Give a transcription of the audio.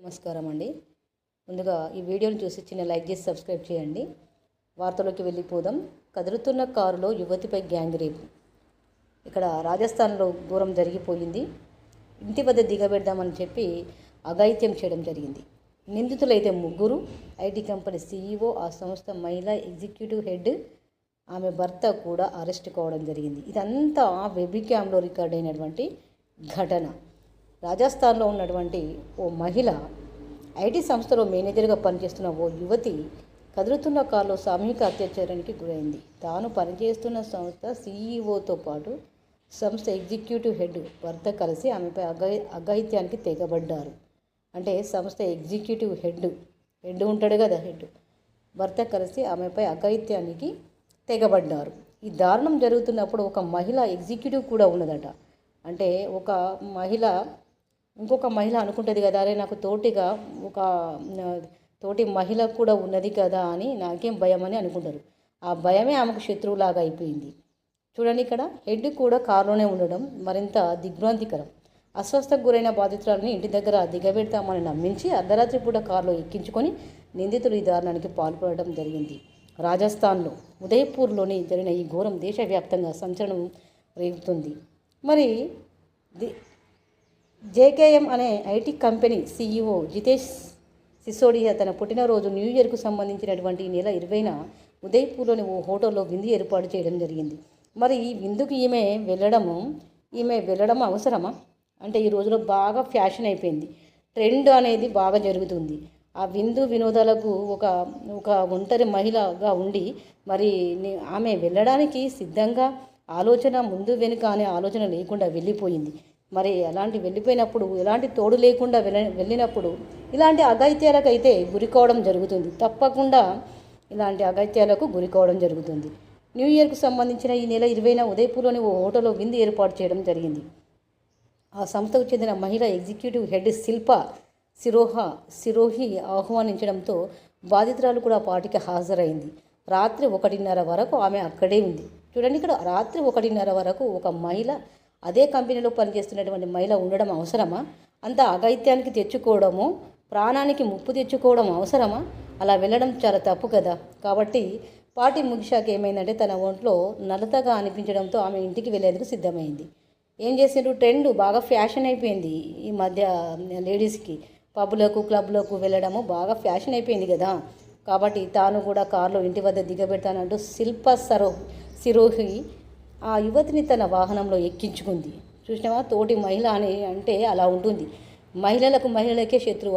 నమస్కారం అండి ముందుగా ఈ వీడియోని చూసి చిన్న లైక్ చేసి సబ్స్క్రైబ్ చేయండి. వార్తలోకి వెళ్ళిపోదాం. కదులుతున్న కారులో యువతిపై గ్యాంగ్ రేప్. ఇక్కడ రాజస్థాన్లో ఘోరం జరిగిపోయింది. ఇంటి వద్ద దిగబెడదామని చెప్పి అఘాయిత్యం చేయడం జరిగింది. నిందితులైతే ముగ్గురు. ఐటీ కంపెనీ సీఈఓ ఆ సంస్థ మహిళా ఎగ్జిక్యూటివ్ హెడ్ ఆమె భర్త కూడా అరెస్ట్ కావడం జరిగింది. ఇదంతా వెబి క్యామ్లో రికార్డ్ అయినటువంటి ఘటన. రాజస్థాన్లో ఉన్నటువంటి ఓ మహిళ ఐటీ సంస్థలో మేనేజర్గా పనిచేస్తున్న ఓ యువతి కదులుతున్న కారులో సామూహిక అత్యాచారానికి గురైంది. తాను పనిచేస్తున్న సంస్థ సీఈఓతో పాటు సంస్థ ఎగ్జిక్యూటివ్ హెడ్ భర్త కలిసి ఆమెపై అఘాయి అఘాయిత్యానికి తెగబడ్డారు. అంటే సంస్థ ఎగ్జిక్యూటివ్ హెడ్ హెడ్ ఉంటాడు కదా హెడ్ భర్త కలిసి ఆమెపై అఘాయిత్యానికి తెగబడ్డారు. ఈ దారుణం జరుగుతున్నప్పుడు ఒక మహిళ ఎగ్జిక్యూటివ్ కూడా ఉన్నదట. అంటే ఒక మహిళ ఇంకొక మహిళ అనుకుంటుంది కదా అరే నాకు తోటిగా ఒక తోటి మహిళ కూడా ఉన్నది కదా అని నాకేం భయం అని అనుకుంటారు. ఆ భయమే ఆమెకు శత్రువులాగా అయిపోయింది. చూడండి ఇక్కడ హెడ్ కూడా కారులోనే ఉండడం మరింత దిగ్భ్రాంతికరం. అస్వస్థకు గురైన బాధితురాలని ఇంటి దగ్గర దిగబెడతామని నమ్మించి అర్ధరాత్రి పూట కారులో ఎక్కించుకొని నిందితులు ఈ దారుణానికి పాల్పడడం జరిగింది. రాజస్థాన్లో ఉదయపూర్లోని జరిగిన ఈ ఘోరం దేశవ్యాప్తంగా సంచలనం రేగుతుంది. మరి జేకేఎం అనే IT company CEO Jitesh Sisodia తన పుట్టినరోజు న్యూ ఇయర్కు సంబంధించినటువంటి ఈ నెల ఇరవైన ఉదయ్పూర్లోని ఓ హోటల్లో విందు ఏర్పాటు చేయడం జరిగింది. మరి ఈ విందుకు ఈమె వెళ్ళడము ఈమె వెళ్ళడం అవసరమా? అంటే ఈ రోజులో బాగా ఫ్యాషన్ అయిపోయింది. ట్రెండ్ అనేది బాగా జరుగుతుంది. ఆ విందు వినోదాలకు ఒక ఒక ఒంటరి మహిళగా ఉండి మరి ఆమె వెళ్ళడానికి సిద్ధంగా ఆలోచన ముందు వెనుక అనే ఆలోచన లేకుండా వెళ్ళిపోయింది. మరి అలాంటి వెళ్ళిపోయినప్పుడు ఎలాంటి తోడు లేకుండా వెళ్ళ వెళ్ళినప్పుడు ఇలాంటి అగైత్యాలకైతే అయితే జరుగుతుంది. తప్పకుండా ఇలాంటి అగత్యాలకు గురి కావడం జరుగుతుంది. న్యూ ఇయర్కు సంబంధించిన ఈ నెల ఇరవైన ఉదయపూర్లోని ఓ హోటల్లో విందు ఏర్పాటు చేయడం జరిగింది. ఆ సంస్థకు చెందిన మహిళ ఎగ్జిక్యూటివ్ హెడ్ శిల్ప సిరోహ సిరోహి ఆహ్వానించడంతో బాధితురాలు కూడా పార్టీకి హాజరైంది. రాత్రి ఒకటిన్నర వరకు ఆమె అక్కడే ఉంది. చూడండి ఇక్కడ రాత్రి ఒకటిన్నర వరకు ఒక మహిళ అదే కంపెనీలో పనిచేస్తున్నటువంటి మహిళ ఉండడం అవసరమా? అంత అగైత్యానికి తెచ్చుకోవడము ప్రాణానికి ముప్పు తెచ్చుకోవడం అవసరమా? అలా వెళ్ళడం చాలా తప్పు కదా. కాబట్టి పార్టీ ముగిశాక ఏమైందంటే తన ఒంట్లో నలతగా అనిపించడంతో ఆమె ఇంటికి వెళ్ళేందుకు సిద్ధమైంది. ఏం చేసిండ్రు? ట్రెండ్ బాగా ఫ్యాషన్ అయిపోయింది ఈ మధ్య లేడీస్కి. పబ్లకు క్లబ్లకు వెళ్ళడము బాగా ఫ్యాషన్ అయిపోయింది కదా. కాబట్టి తాను కూడా కారులో ఇంటి వద్ద దిగబెడతానంటూ శిల్ప సరో సిరోహి ఆ యువతిని తన వాహనంలో ఎక్కించుకుంది. చూసినావా? తోటి మహిళ అని అంటే అలా ఉంటుంది. మహిళలకు మహిళలకే శత్రువు